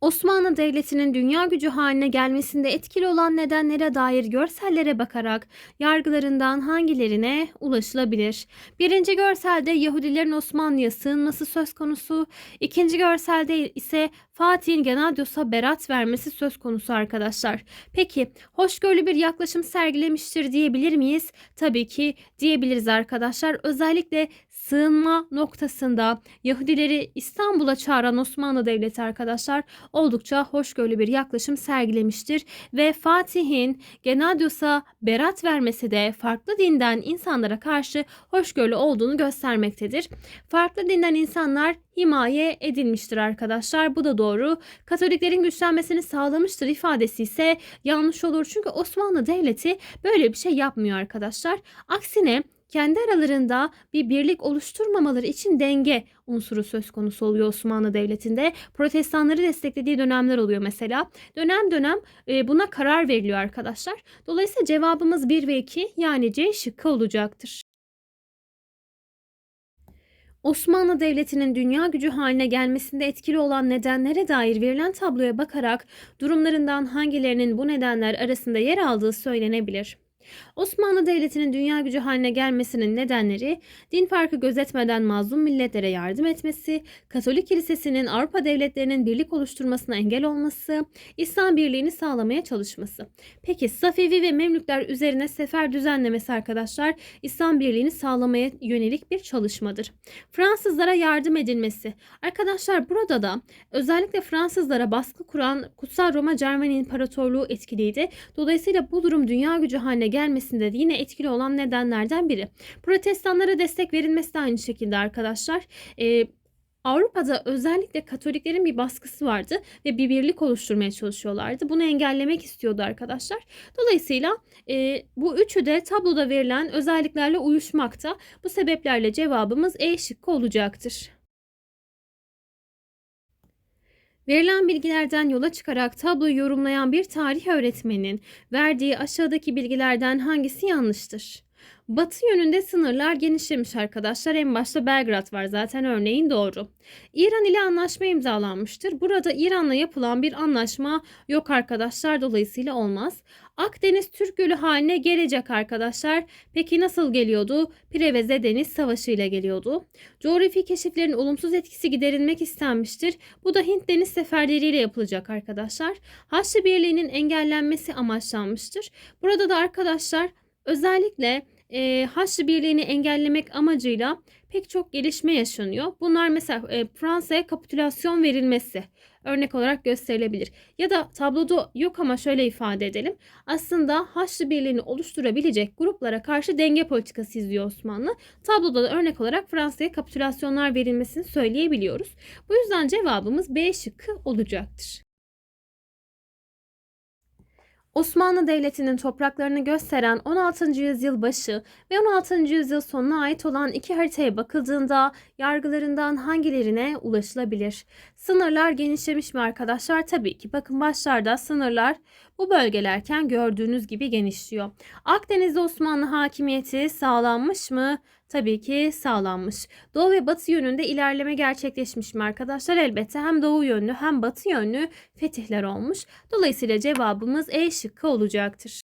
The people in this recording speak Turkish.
Osmanlı Devleti'nin dünya gücü haline gelmesinde etkili olan nedenlere dair görsellere bakarak yargılarından hangilerine ulaşılabilir? Birinci görselde Yahudilerin Osmanlı'ya sığınması söz konusu, ikinci görselde ise Fatih'in Genadios'a berat vermesi söz konusu arkadaşlar. Peki hoşgörülü bir yaklaşım sergilemiştir diyebilir miyiz? Tabii ki diyebiliriz arkadaşlar. Özellikle sığınma noktasında Yahudileri İstanbul'a çağıran Osmanlı Devleti arkadaşlar oldukça hoşgörülü bir yaklaşım sergilemiştir ve Fatih'in Genadios'a berat vermesi de farklı dinden insanlara karşı hoşgörülü olduğunu göstermektedir. Farklı dinden insanlar himaye edilmiştir arkadaşlar. Bu da doğru. Katoliklerin güçlenmesini sağlamıştır ifadesi ise yanlış olur. Çünkü Osmanlı Devleti böyle bir şey yapmıyor arkadaşlar. Aksine kendi aralarında bir birlik oluşturmamaları için denge unsuru söz konusu oluyor Osmanlı Devleti'nde. Protestanları desteklediği dönemler oluyor mesela. Dönem dönem e, buna karar veriliyor arkadaşlar. Dolayısıyla cevabımız 1 ve 2 yani C şıkkı olacaktır. Osmanlı Devleti'nin dünya gücü haline gelmesinde etkili olan nedenlere dair verilen tabloya bakarak durumlarından hangilerinin bu nedenler arasında yer aldığı söylenebilir. Osmanlı Devleti'nin dünya gücü haline gelmesinin nedenleri din farkı gözetmeden mazlum milletlere yardım etmesi, Katolik Kilisesi'nin Avrupa devletlerinin birlik oluşturmasına engel olması, İslam birliğini sağlamaya çalışması. Peki Safevi ve Memlükler üzerine sefer düzenlemesi arkadaşlar İslam birliğini sağlamaya yönelik bir çalışmadır. Fransızlara yardım edilmesi. Arkadaşlar burada da özellikle Fransızlara baskı kuran Kutsal Roma Cermen İmparatorluğu etkiliydi. Dolayısıyla bu durum dünya gücü haline gelmesinde de yine etkili olan nedenlerden biri. Protestanlara destek verilmesi de aynı şekilde arkadaşlar. Ee, Avrupa'da özellikle Katoliklerin bir baskısı vardı ve bir birlik oluşturmaya çalışıyorlardı. Bunu engellemek istiyordu arkadaşlar. Dolayısıyla e, bu üçü de tabloda verilen özelliklerle uyuşmakta. Bu sebeplerle cevabımız E şıkkı olacaktır. Verilen bilgilerden yola çıkarak tabloyu yorumlayan bir tarih öğretmeninin verdiği aşağıdaki bilgilerden hangisi yanlıştır? Batı yönünde sınırlar genişlemiş arkadaşlar. En başta Belgrad var zaten örneğin doğru. İran ile anlaşma imzalanmıştır. Burada İran'la yapılan bir anlaşma yok arkadaşlar. Dolayısıyla olmaz. Akdeniz Türk Gölü haline gelecek arkadaşlar. Peki nasıl geliyordu? Preveze Deniz Savaşı ile geliyordu. Coğrafi keşiflerin olumsuz etkisi giderilmek istenmiştir. Bu da Hint Deniz seferleriyle yapılacak arkadaşlar. Haçlı Birliği'nin engellenmesi amaçlanmıştır. Burada da arkadaşlar özellikle e, Haçlı Birliği'ni engellemek amacıyla pek çok gelişme yaşanıyor. Bunlar mesela e, Fransa'ya kapitülasyon verilmesi örnek olarak gösterilebilir. Ya da tabloda yok ama şöyle ifade edelim. Aslında Haçlı Birliği'ni oluşturabilecek gruplara karşı denge politikası izliyor Osmanlı. Tabloda da örnek olarak Fransa'ya kapitülasyonlar verilmesini söyleyebiliyoruz. Bu yüzden cevabımız B şıkkı olacaktır. Osmanlı Devleti'nin topraklarını gösteren 16. yüzyıl başı ve 16. yüzyıl sonuna ait olan iki haritaya bakıldığında yargılarından hangilerine ulaşılabilir? Sınırlar genişlemiş mi arkadaşlar? Tabii ki bakın başlarda sınırlar bu bölgelerken gördüğünüz gibi genişliyor. Akdeniz'de Osmanlı hakimiyeti sağlanmış mı? Tabii ki sağlanmış. Doğu ve batı yönünde ilerleme gerçekleşmiş mi arkadaşlar? Elbette hem doğu yönlü hem batı yönlü fetihler olmuş. Dolayısıyla cevabımız E şıkkı olacaktır.